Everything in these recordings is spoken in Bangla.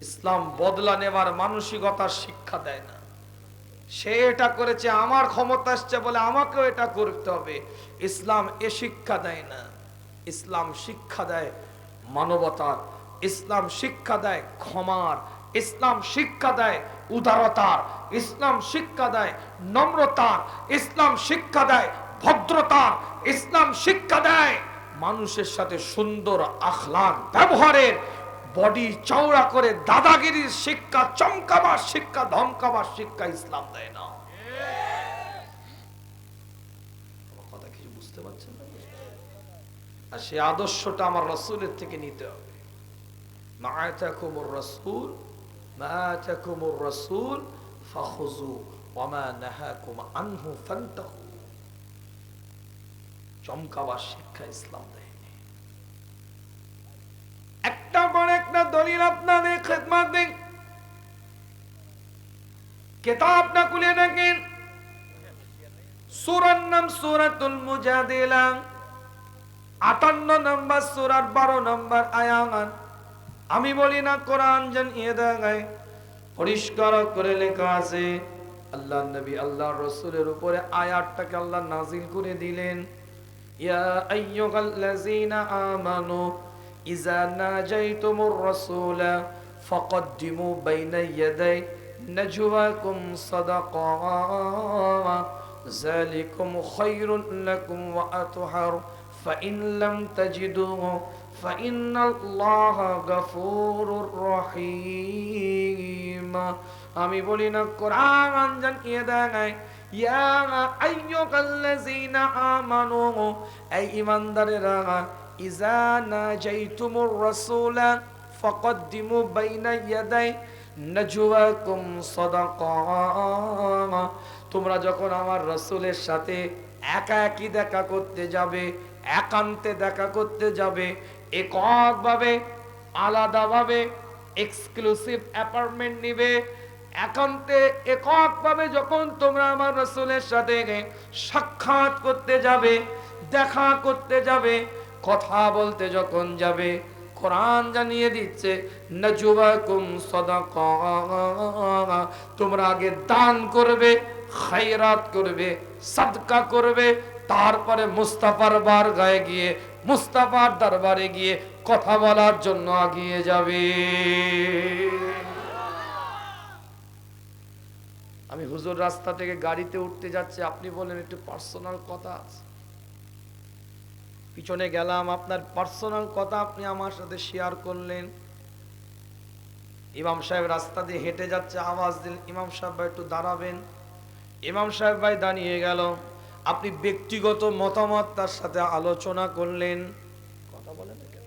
ইসলাম বদলা নেবার মানসিকতার শিক্ষা দেয় না। সে এটা করেছে, আমার ক্ষমতা আসছে বলে আমাকেও এটা করতে হবে। ইসলাম এ শিক্ষা দেয় না। ইসলাম শিক্ষা দেয় মানবতার। ইসলাম শিক্ষা দেয় ক্ষমার। ইসলাম শিক্ষা দেয় উদারতার। ইসলাম শিক্ষা দেয় নম্রতার। ইসলাম শিক্ষা দেয় ভদ্রতার। ইসলাম শিক্ষা দেয় মানুষের সাথে সুন্দর আখলাক ব্যবহারের। বডি চওড়া করে দাদাগিরির শিক্ষা, চমকাবার শিক্ষা, ধমকাবার শিক্ষা ইসলাম দেয় না। কথা কিছু বুঝতে পারছেন না? আর সে আদর্শটা আমার রসুলের থেকে নিতে হবে। চমকাবার শিক্ষা ইসলাম দেয়নি একটা পর একটা দলিল আপনাদের খেদমত। দিন কেতাব না খুলে দেখেন। সুরার নাম সুরাতুল মুজাদিলা। আটান্ন নম্বর সুরার বারো নম্বর আয়ামান। আমি বলি না, কোরআন জানিয়ে দেয় পরিষ্কার করে লেখা আছে, আল্লাহ নবী আল্লাহ রসুলের উপরে আয়াতটাকে আল্লাহ নাজিল করে দিলেন। ইয়া আইয়ুহাল্লাযীনা আমানু ইযা নাজাইতুমুর রাসূলা ফাকদ্দিমু বাইনা ইয়াদাই নাজওয়াকুম সাদাকা যালিকুম খায়রুল লাকুম ওয়া আতহার فإن لم تجدوا فإن الله غفور رحيم আমি বলি না কোরআন জানিয়ে দেয় ইয়া আইয়ুহাল্লাযীনা আমানু এই ঈমানদারেরা ইযা নাজাইতুমুর রাসূলা ফাকদ্দিমু বাইনা ইয়াদাই নাজওয়াকুম সাদাকা। তোমরা যখন আমার রাসূলের সাথে একা একই দেখা করতে যাবে, একান্তে দেখা করতে যাবে, এককভাবে, আলাদাভাবে, এক্সক্লুসিভ অ্যাপার্টমেন্ট নিবে, একান্তে, এককভাবে যখন তোমরা আমার রসুলের সাথে সাক্ষাৎ করতে যাবে, দেখা করতে যাবে কথা বলতে যখন যাবে, কোরআন জানিয়ে দিচ্ছে তোমরা আগে দান করবে, খায়রাত করবে, সাদকা করবে, তারপরে মুস্তাফার বার গায়ে গিয়ে, মুস্তাফার দরবারে গিয়ে কথা বলার জন্য আগিয়ে যাবে। আমি হুজুর রাস্তা থেকে গাড়িতে উঠতে যাচ্ছি, আপনি বলেন, একটু পার্সোনাল কথা আছে। পিছনে গেলাম, আপনার পার্সোনাল কথা আপনি আমার সাথে শেয়ার করলেন। ইমাম সাহেব রাস্তা দিয়ে হেঁটে যাচ্ছে, আওয়াজ দিল ইমাম সাহেব ভাই একটু দাঁড়াবেন। ইমাম সাহেব ভাই দাঁড়িয়ে গেল, আপনি ব্যক্তিগত মতামত তার সাথে আলোচনা করলেন। কথা বলেন কেন?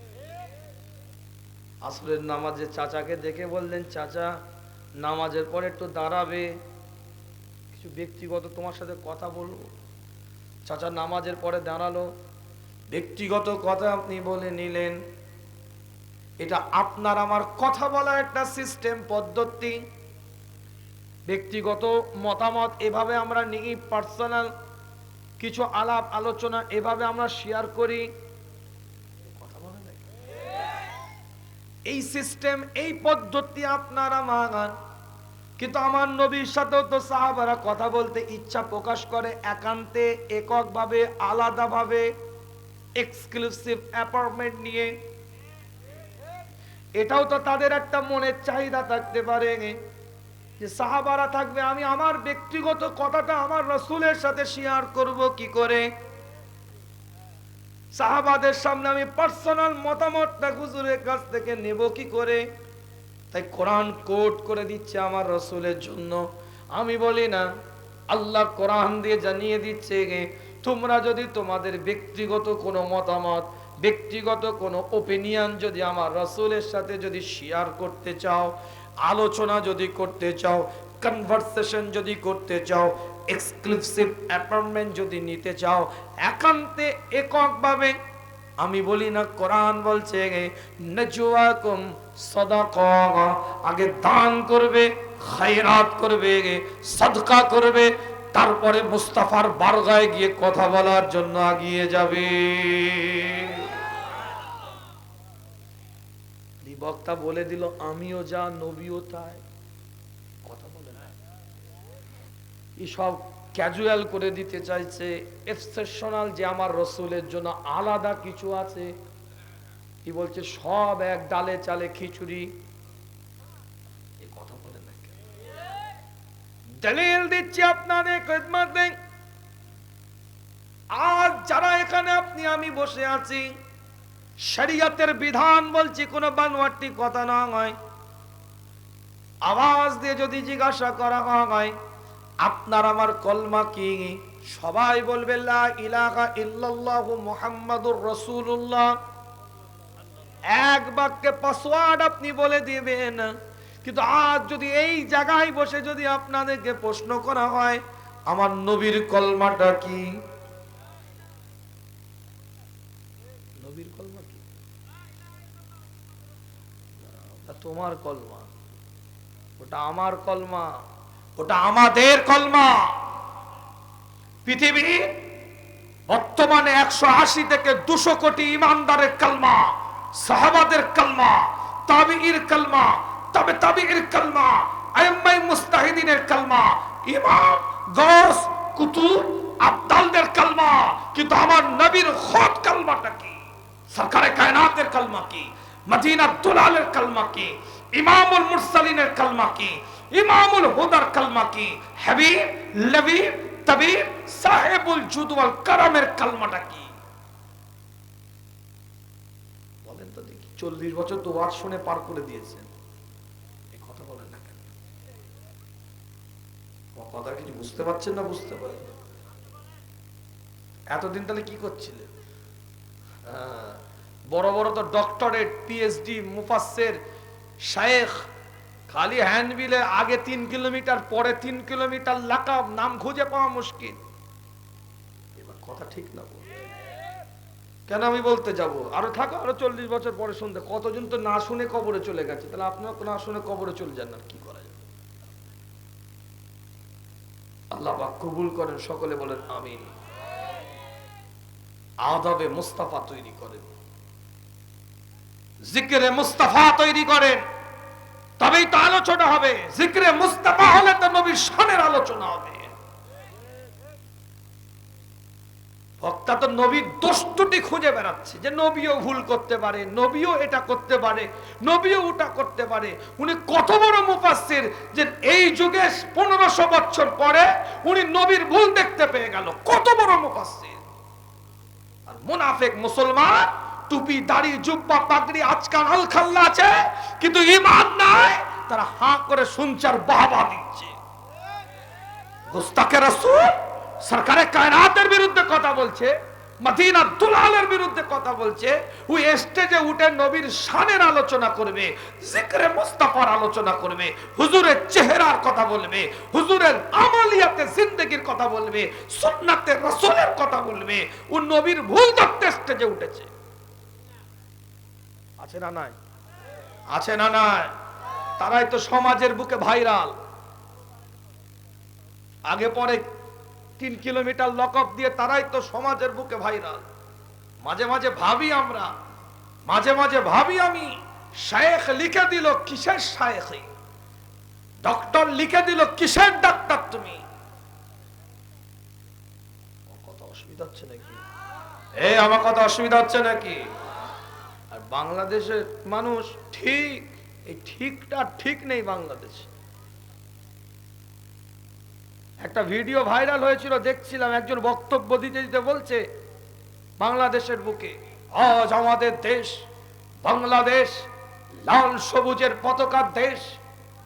নামাজে চাচাকে দেখে বললেন, চাচা, নামাজের পরে একটু দাঁড়াবে। কিছু ব্যক্তিগত তোমার সাথে কথা বলব? চাচা নামাজের পরে দাঁড়াল ব্যক্তিগত কথা আপনি বলে নিলেন, এটা আপনার আমার কথা বলা একটা সিস্টেম পদ্ধতি। ব্যক্তিগত মতামত এভাবে আমরা নিই পার্সোনাল কিছু আলাপ, আলোচনা এভাবে আমরা শেয়ার করি? এই সিস্টেম এই পদ্ধতি আপনার আমার। কিন্তু আমার নবীর সাথেও তো সাহাবারা কথা বলতে ইচ্ছা প্রকাশ করে একান্তে, এককভাবে, আলাদাভাবে। এক্সক্লুসিভ অ্যাপার্টমেন্ট নিয়ে। এটাও তো তাদের একটা মনের চাহিদা থাকতে পারে। যে সাহাবারা থাকবে, আমি আমার ব্যক্তিগত কথাটা আমার রসুলের সাথে শেয়ার করব কি করে? সাহাবাদের সামনে আমি পার্সোনাল মতামতটা হুজুরের কাছ থেকে নেব কি করে? তাই কোরআন কোট করে দিচ্ছে আমার রসুলের জন্য। আমি বলি না, আল্লাহ কোরআন দিয়ে জানিয়ে দিচ্ছে তোমরা যদি তোমাদের ব্যক্তিগত কোনো মতামত, ব্যক্তিগত কোনো ওপিনিয়ন যদি আমার রসুলের সাথে যদি শেয়ার করতে চাও, আলোচনা যদি করতে চাও কনভারসেশন যদি করতে চাও এক্সক্লুসিভ অ্যাপার্টমেন্ট যদি নিতে চাও, একান্তে এককভাবে আমি বলি না, কোরআন বলছে আগে দান করবে, খায়রাত করবে সদকা করবে তারপরে মুস্তাফার বারগায় গিয়ে কথা বলার জন্য আগিয়ে যাবে। বক্তা বলে দিল, আমিও যা, নবীও তাই। কথা বলে না। সব ক্যাজুয়াল করে দিতে চাইছে এক্সেপশনাল যে আমার রসুলের জন্য আলাদা কিছু আছে। কি বলছে, সব এক ডালে চালে খিচুড়ি। দলিল দিচ্ছি আপনাদের, খেদমতে আর যারা এখানে আপনি, আমি বসে আছি, শরিয়তের বিধান বলছি, কোন বানোয়ারটি কথা না হয়। আওয়াজ দিয়ে যদি জিজ্ঞাসা করা হয়, আপনার আমার কলমা কি? সবাই বলবে, লা ইলাহা ইল্লাল্লাহু মুহাম্মাদুর রাসূলুল্লাহ। এক বাক্যে পাসওয়ার্ড আপনি বলে দিবেন। কিন্তু আজ যদি এই জায়গায় বসে যদি আপনাদেরকে প্রশ্ন করা হয় আমার নবীর কলমাটা কি? নবীর কলমা কি? তোমার কলমা। ওটা আমার কলমা। ওটা আমাদের কলমা। পৃথিবী বর্তমানে একশো আশি থেকে দুশো কোটি ইমানদারের কালমা সাহাবাদের কালমা তাবির কালমা তবে তাবির কালমা, আইম্মাই মুস্তাহিদিনের কালমা, ইমাম গস কুতুব, আব্দালদের কালমা, কিন্তু আমার নবীর খোদ কালমাটা কি? সরকারে কায়নাতের কালমা কি? মদিনা দুলালের কালমা কি? ইমামুল মুরসালিনের কালমা কি? ইমামুল হুদার কালমা কি? হাবিব, লবিব, তবিব, সাহেবুল জুদ ওয়াল কারামের কালমাটা কি? বলেন তো দেখি, চল্লিশ বছর তো ওয়াজ শুনে পার করে দিয়েছেন। কথা কিছু বুঝতে পারছেন না বুঝতে পারেন এতদিন তাহলে কি করছিলেন হ্যাঁ, বড় বড় তো ডক্টরেট পিএইচডি মুফাসসের শায়েখ খালি হ্যান্ডবিলে আগে তিন কিলোমিটার পরে তিন কিলোমিটার লাকাব নাম খুঁজে পাওয়া মুশকিল। এবার কথা ঠিক না। কেন আমি বলতে যাব? আরও থাকো আরও চল্লিশ বছর পরে শুনতে। কতজন তো না শুনে কবরে চলে গেছে। তাহলে আপনার না শুনে কবরে চলে যান আর কি আল্লাহ কবুল করেন, সকলে বলেন আমিন। আদাবে মুস্তাফা তৈরি করেন। জিক্রে মুস্তাফা তৈরি করেন। তবেই তো আলোচনা হবে। জিকিরে মুস্তাফা হলে তো নবীর সনের আলোচনা হবে। বক্তা তো নবীর দোষটুটি খুঁজে বেড়াচ্ছে যে নবীও ভুল করতে পারে, নবীও এটা করতে পারে, নবীও ওটা করতে পারে। উনি কত বড় মুফাসসির যে এই যুগে পনেরোশো বছর পরে উনি নবীর ভুল দেখতে পেয়ে গেল। কত বড় মুফাসসির। আর মুনাফেক মুসলমান, টুপি, দাড়ি, জুব্বা, পাগড়ি, আজকাল আল খাল্লা আছে, কিন্তু ইমান নাই, তারা হাঁ করে শুনছে আর বাহবা দিচ্ছে। গুস্তাকে রাসূল সরকারে কায়নাতের বিরুদ্ধে কথা বলছে মদিনা দুলালের বিরুদ্ধে কথা বলছে ওই স্টেজে উঠে নবীর শানের আলোচনা করবে, জিকরে মুস্তাফার আলোচনা করবে, হুজুরের চেহারার কথা বলবে, হুজুরের আমলিয়াতে জিন্দেগির কথা বলবে, সুন্নাতে রাসূলের কথা বলবে, ও নবীর ভুল ধরতে স্টেজে উঠেছে। আছে না নাই? আছে না নাই? তারাই তো সমাজের বুকে ভাইরাল। আগে পরে তিন কিলোমিটার লকআপ দিয়ে তারাই তো সমাজের বুকে ভাইরাল। মাঝে মাঝে ভাবি আমরা, মাঝে মাঝে ভাবি আমি, শায়েখ লিখে দিল কিসের শায়েখ? ডক্টর লিখে দিল কিসের ডাক্তার তুমি? কথা অসুবিধা হচ্ছে নাকি? এ, আমার কথা অসুবিধা হচ্ছে নাকি? আর বাংলাদেশের মানুষ ঠিক, এই ঠিকটা ঠিক নেই বাংলাদেশে। একটা ভিডিও ভাইরাল হয়েছিল, দেখছিলাম, একজন বক্তব্য দিতে দিতে বলছে, বাংলাদেশের বুকে, আজ আমাদের দেশ, বাংলাদেশ, লাল সবুজের পতাকার দেশ,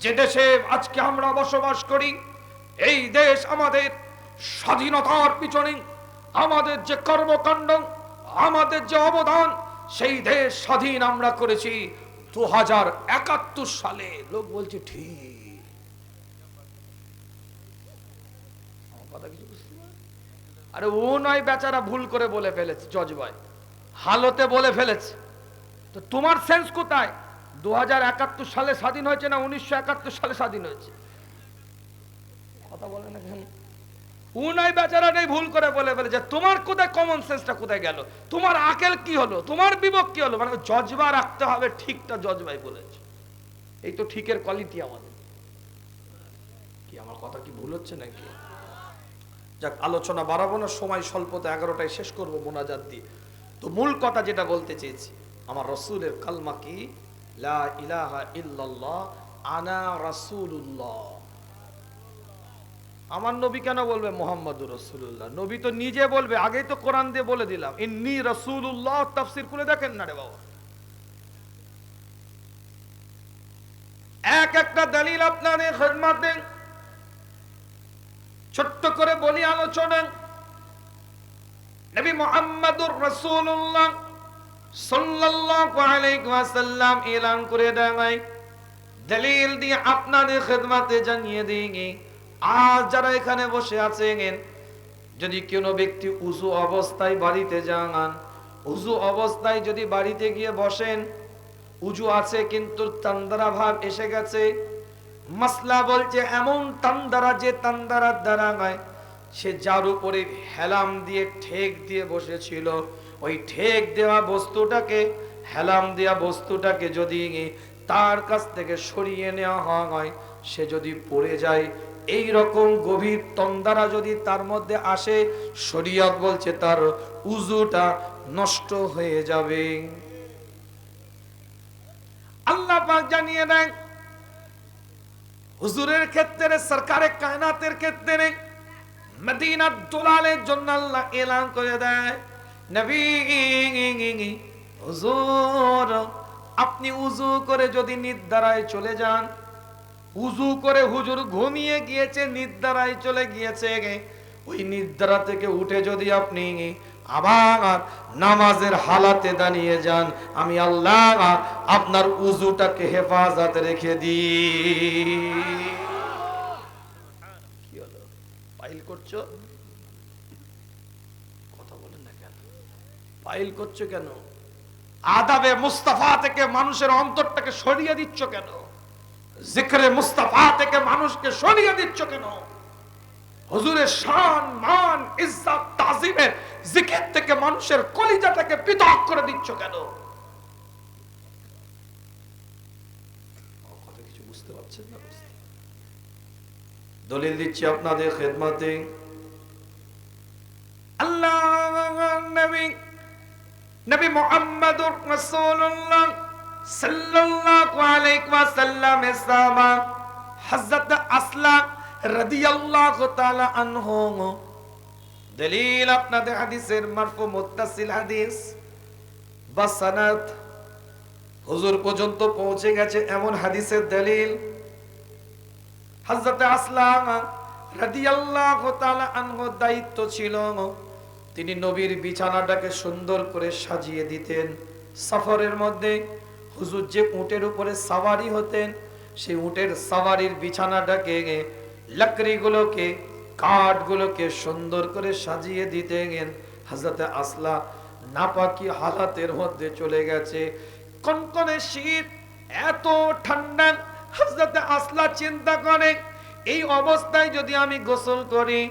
যে দেশে আজকে আমরা বসবাস করি, এই দেশ আমাদের স্বাধীনতার পিছনে, আমাদের যে কর্মকাণ্ড, আমাদের যে অবদান, সেই দেশ স্বাধীন আমরা করেছি দু সালে। লোক বলছে, ঠিক আরে ও নয় বেচারা ভুল করে বলে ফেলেছে, জজ ভাই। হালতে বলে ফেলেছে। তো তোমার সেন্স কোথায়? দু সালে স্বাধীন হয়েছে না উনিশশো সালে স্বাধীন হয়েছে? কথা বলে না কেন? উনাই বেচারাটাই ভুল করে বলে যে তোমার কোথায় কমন সেন্সটা কোথায় গেল? তোমার আকেল কি হলো? তোমার বিবেক কি হলো? মানে জজবা রাখতে হবে, ঠিকটা জজবাই বলেছে। এই তো ঠিকের কোয়ালিটি আমাদের। কি, আমার কথা কি ভুল হচ্ছে নাকি? যাক, আলোচনা বাড়াবো না, সময় স্বল্পতে এগারোটায় শেষ করব মোনাজাত দিয়ে। তো মূল কথা যেটা বলতে চেয়েছি, আমার রসুলের কালমা কি? আমার নবী কেন বলবে মোহাম্মদুর রসুল্লাহ নবী তো নিজে বলবে, আগেই তো কোরআন দিয়ে বলে দিলাম, ইন্নি রসুল্লাহ তাফসির খুলে দেখেন না রে বাবা। এক একটা দলিল আপনার ছোট্ট করে বলি আলোচনা। নবী মোহাম্মদুর রসুল্লাহ সাল্লাল্লাহু আলাইহি ওয়াসাল্লাম করে দলিল দিয়ে আপনাদের জানিয়ে দিই আজ যারা এখানে বসে আছেন যদি কোনো ব্যক্তি উজু অবস্থায় বাড়িতে যান, উজু অবস্থায় যদি বাড়িতে গিয়ে বসেন, উজু আছে কিন্তু তান্দারা ভাব এসে গেছে মাসলা বলছে, এমন তান্দারা যে তান্দারার দ্বারা নয় সে যার উপরে হেলাম দিয়ে ঠেক দিয়ে বসেছিল। ওই ঠেক দেওয়া বস্তুটাকে, হেলাম দেওয়া বস্তুটাকে যদি তার কাছ থেকে সরিয়ে নেওয়া হয়, সে যদি পড়ে যায়, এই রকম গভীর তন্দারা যদি তার মধ্যে আসে, শরীয়ত বলছে তার উজুটা নষ্ট হয়ে যাবে। আল্লাহ পাক জানিয়ে দেন হুজুরের ক্ষেত্রে, সরকারের কায়নাতের ক্ষেত্রে মদিনার জন্য আল্লাহ এলান করে দেয়, নবী, হুজুর, আপনি উজু করে যদি নির্দারায় চলে যান, উজু করে হুজুর ঘুমিয়ে গিয়েছে নির্দারায় চলে গিয়েছে ওই নির্দারা থেকে উঠে যদি আপনি আবার নামাজের হালাতে দাঁড়িয়ে যান। আমি আল্লাহ আপনার উজুটাকে হেফাজত রেখে দিই। করছ? কথা বলেন না কেন? পাইল করছ কেন? আদাবে মুস্তাফা থেকে মানুষের অন্তরটাকে সরিয়ে দিচ্ছ কেন? জিক্রে মুস্তাফা থেকে মানুষকে সরিয়ে দিচ্ছ কেন? হুজুরের শান, মান, ইজ্জত, তাজিমের জিকির থেকে মানুষের কলিজাটাকে পৃথক করে দিচ্ছ কেন? দলিল দিচ্ছি আপনাদের খেদমাতে। আল্লাহ নবী নবী মুহাম্মদুর রাসূলুল্লাহ সাল্লাল্লাহু আলাইহি ওয়াসাল্লাম সাহাবা হযরত আসলা রাদিয়াল্লাহু তাআলা আনহু দলিল আপনাদের হাদিসের মারফু মুত্তাসিল হাদিস। বা সানাদ হুজুর পর্যন্ত পৌঁছে গেছে এমন হাদিসের দলিল। হযরত আসলাম রাদিয়াল্লাহু তাআলা আনহু দায়িত্ব ছিল তিনি নবীর বিছানাটাকে সুন্দর করে সাজিয়ে দিতেন। সফরের মধ্যে হুজুর যে উটের উপরে সাওয়ারি হতেন, সেই উটের সাওয়ারির বিছানাটাকে, লাকড়িগুলোকে কাঠগুলোকে সুন্দর করে সাজিয়ে দিতেন। হাজরতে আসলা নাপাকি হালাতের মধ্যে চলে গেছে। কনকনে শীত, এত ঠান্ডা আসলা চিন্তা করে, এই অবস্থায় যদি আমি গোসল করি,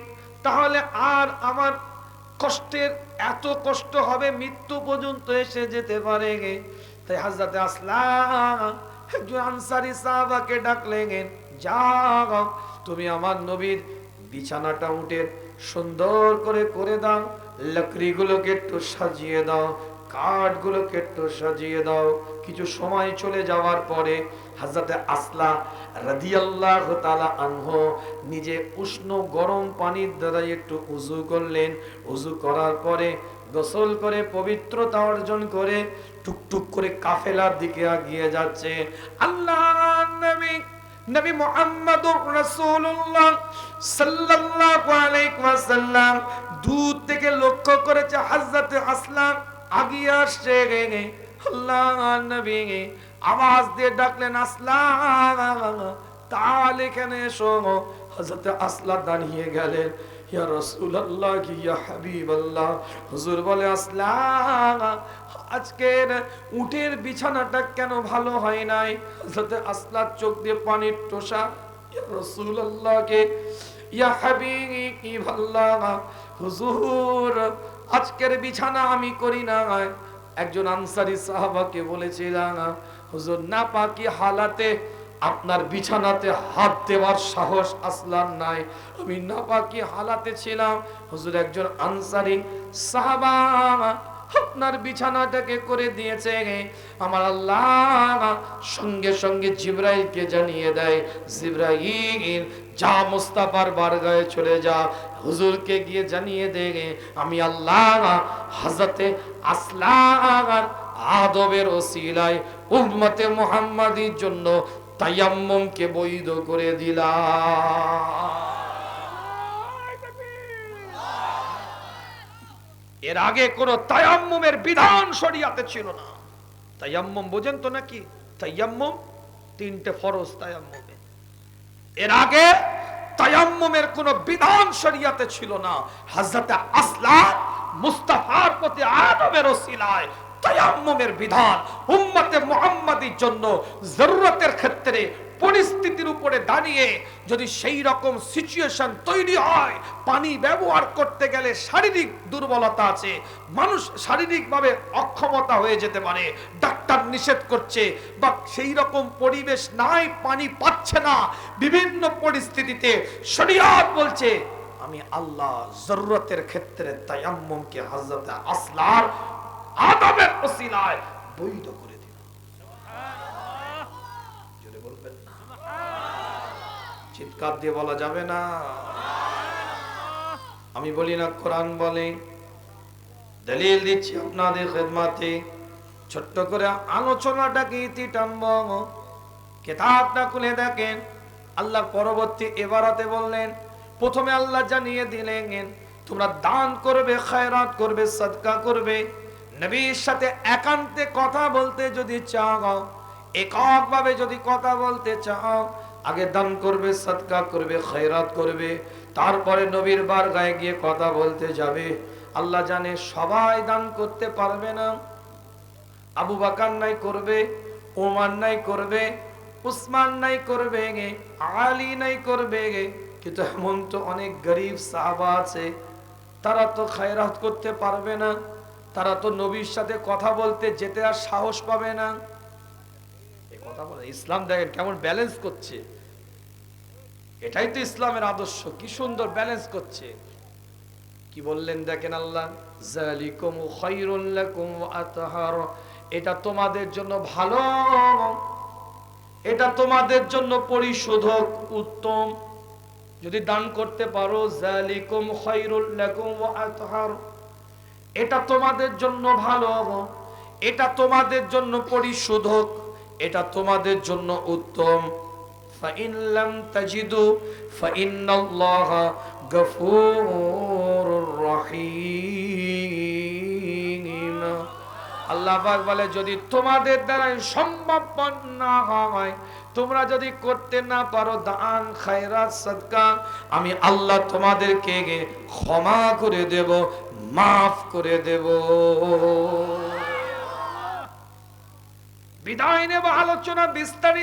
তাহলে আর আমার কষ্টের, এত কষ্ট হবে, মৃত্যু পর্যন্ত এসে যেতে পারে তাই হাজরাতে আসলাম একজন আনসারি সাহাবাকে ডাকলেন, যাও, তুমি আমার নবীর বিছানাটা উঠে সুন্দর করে করে দাও, লকড়িগুলোকে একটু সাজিয়ে দাও, কাঠগুলোকে একটু সাজিয়ে দাও। কিছু সময় চলে যাওয়ার পরে হাজরাতে আসলা রাদিয়াল্লাহ তাআলা আনহু নিজে উষ্ণ গরম পানির দ্বারা একটু উজু করলেন। উজু করার পরে গোসল করে পবিত্রতা অর্জন করে টুকটুক করে কাফেলার দিকে এগিয়ে যাচ্ছে। আল্লাহ নবী নবী মুহাম্মদুর রাসূলুল্লাহ সাল্লাল্লাহু আলাইহি ওয়াসাল্লাম দূর থেকে লক্ষ্য করেছে হযরত আসলাম। আগিয়ে আসছে আল্লাহ নবী আওয়াজ দিয়ে ডাকলেন, আসলাম। তাল এখানে এসো। হযরত আসলা দাঁড়িয়ে গেলেন। ইয়া রাসূলুল্লাহ, ইয়া হাবিবাল্লাহ। হুজুর বলে, আসলাম। আজকের উটের বিছানাটা কেন ভালো হয় নাই? হযরত আসলার চোখ দিয়ে পানির টোসা রাসূলুল্লাহকে, ইয়া হাবিব আল্লাহ হুজুর, আজকের বিছানা আমি করি না একজন আনসারী সাহাবাকে বলেছিলাম, হুজুর না পাকি হালাতে আপনার বিছানাতে হাত দেওয়ার সাহস আসলাম নাই। আমি না পাকি হালাতে ছিলাম। হুজুর, একজন আনসারী সাহাবা আপনার বিছানাটাকে করে দিয়েছে আমার আল্লাহ সঙ্গে সঙ্গে জিব্রাইলকে জানিয়ে দেয়, জিব্রাইল, যা মুস্তাফার বারগায়ে চলে যা। হুজুরকে গিয়ে জানিয়ে দে আমি আল্লাহ হাজরতে আসলাম আদবের ওসিলায় উম্মতে মুহাম্মাদির জন্য তায়াম্মুমকে বৈধ করে দিলাম। এর আগে কোন তায়াম্মুমের বিধান শরিয়াতে ছিল না। তায়াম্মুম বোঝেন তো নাকি? তায়াম্মুম তিনটে ফরজ তায়াম্মুমে এর আগে তায়াম্মুমের কোন বিধান শরিয়াতে ছিল না। হযরতে আসলাম মুস্তাফার প্রতি আদমের ওসিলায় তায়াম্মুমের বিধান উম্মতে মুহাম্মাদির জন্য জরুরতের ক্ষেত্রে পরিস্থিতির উপরে দাঁড়িয়ে যদি সেই রকম সিচুয়েশন তৈরি হয়, পানি ব্যবহার করতে গেলে শারীরিক দুর্বলতা আছে, মানুষ শারীরিকভাবে অক্ষমতা হয়ে যেতে পারে, ডাক্তার নিষেধ করছে, বা সেই রকম পরিবেশ নাই, পানি পাচ্ছে না, বিভিন্ন পরিস্থিতিতে শরিয়াত বলছে, আমি আল্লাহ জরুরতের ক্ষেত্রে তায়াম্মুমকে হযরত আসলার আদমের ওসিলায় বৈধ করে চিৎকার দিয়ে বলা যাবে না। আমি বলি না, কোরআন বলে। দলিল দিচ্ছি আপনাদের খেদমাতে। ছোট্ট করে আলোচনাটাকে ইতি টানব। কেতাবটা খুলে দেখেন, আল্লাহ পরবর্তী এবারাতে বললেন, প্রথমে আল্লাহ জানিয়ে দিলেন, তোমরা দান করবে, খায়রাত করবে, সদকা করবে। নবীর সাথে একান্তে কথা বলতে যদি চাও, এককভাবে যদি কথা বলতে চাও আগে দান করবে, সদকা করবে, খয়রাত করবে, তারপরে নবীর বার গায়ে গিয়ে কথা বলতে যাবে। আল্লাহ জানে সবাই দান করতে পারবে না। আবু বাকার নাই করবে ওমান নাই করবে, উসমান নাই করবে গে, আলী নাই করবে গে। কিন্তু এমন তো অনেক গরিব সাহাবা আছে, তারা তো খায়রাত করতে পারবে না। তারা তো নবীর সাথে কথা বলতে যেতে আর সাহস পাবে না। কথা বলে, ইসলাম দেখেন কেমন ব্যালেন্স করছে। এটাই তো ইসলামের আদর্শ, কি সুন্দর ব্যালেন্স করছে। কি বললেন দেখেন আল্লাহ? এটা তোমাদের জন্য ভালো। এটা তোমাদের জন্য পরিশোধক, উত্তম। যদি দান করতে পারো এটা তোমাদের জন্য ভালো। এটা তোমাদের জন্য পরিশোধক। এটা তোমাদের জন্য উত্তম। আল্লাহবাক বলে, যদি তোমাদের দ্বারাই সম্ভব না হয়, তোমরা যদি করতে না পারো, দান, খায়রাত, সদকা, আমি আল্লাহ তোমাদেরকে ক্ষমা করে দেব, মাফ করে দেব। বিদায় নেব আলোচনা বিস্তারিত।